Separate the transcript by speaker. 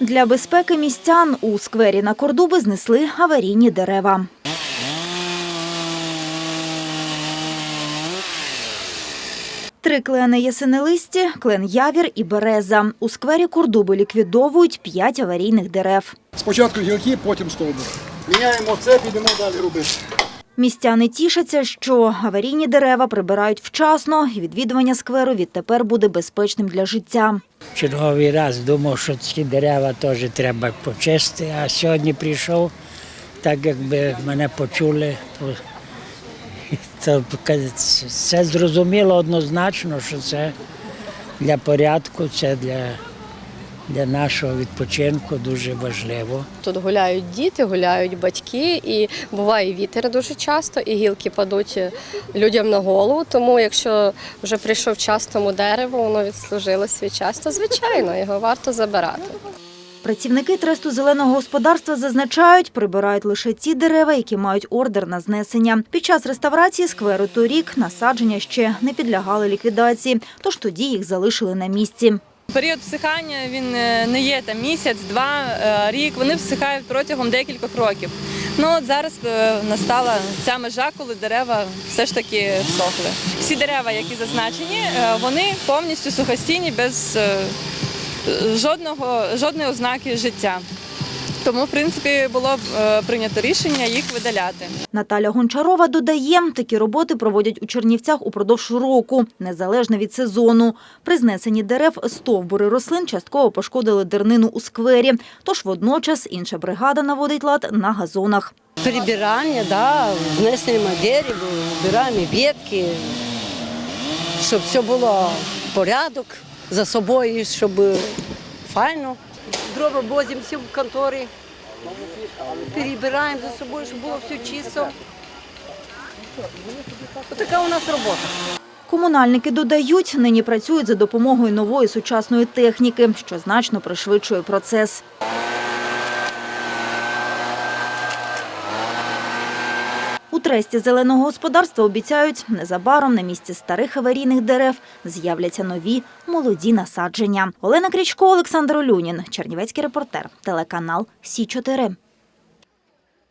Speaker 1: Для безпеки містян у сквері на Кордуби знесли аварійні дерева. Три клени ясенелисті, клен Явір і Береза. У сквері Кордуби ліквідовують п'ять аварійних дерев.
Speaker 2: Спочатку гілки, потім стовбур. Міняємо це, підемо далі робити.
Speaker 1: Містяни тішаться, що аварійні дерева прибирають вчасно, і відвідування скверу відтепер буде безпечним для життя.
Speaker 3: черговий раз думав, що ці дерева теж треба почистити, а сьогодні прийшов, так якби мене почули. по- Це, це зрозуміло однозначно, що це для порядку, це для, для нашого відпочинку дуже важливо.
Speaker 4: Тут гуляють діти, гуляють батьки, і буває вітер дуже часто, і гілки падуть людям на голову. Тому, якщо вже прийшов час тому дереву, воно відслужило свій час, то звичайно його варто забирати.
Speaker 1: Працівники тресту зеленого господарства зазначають, прибирають лише ті дерева, які мають ордер на знесення. Під час реставрації скверу торік насадження ще не підлягали ліквідації, тож тоді їх залишили на місці.
Speaker 5: Період всихання він е, не є там місяць, два, е, рік. Вони всихають протягом декількох років. Ну от зараз е, настала ця межа, коли дерева все ж таки всохли. Всі дерева, які зазначені, вони повністю сухостійні без жодного жодної ознаки життя. Тому, в принципі, було е, прийнято рішення їх видаляти.
Speaker 1: Наталя Гончарова додає, такі роботи проводять у Чернівцях упродовж року, незалежно від сезону. При знесенні дерев стовбури рослин частково пошкодили дернину у сквері, тож водночас інша бригада наводить лад на газонах.
Speaker 6: Прибирання, да, внесення дерева, вбираємо ветки, щоб все було порядок за собою, щоб файно. Дрова возимо всі в конторі, перебираємо за собою, щоб було все чисто. Така у нас робота.
Speaker 1: Комунальники додають, нині працюють за допомогою нової сучасної техніки, що значно пришвидшує процес. У тресті зеленого господарства обіцяють, незабаром на місці старих аварійних дерев з'являться нові молоді насадження. Олена Крічко, Олександр Олюнін, Чернівецький репортер, телеканал Сі 4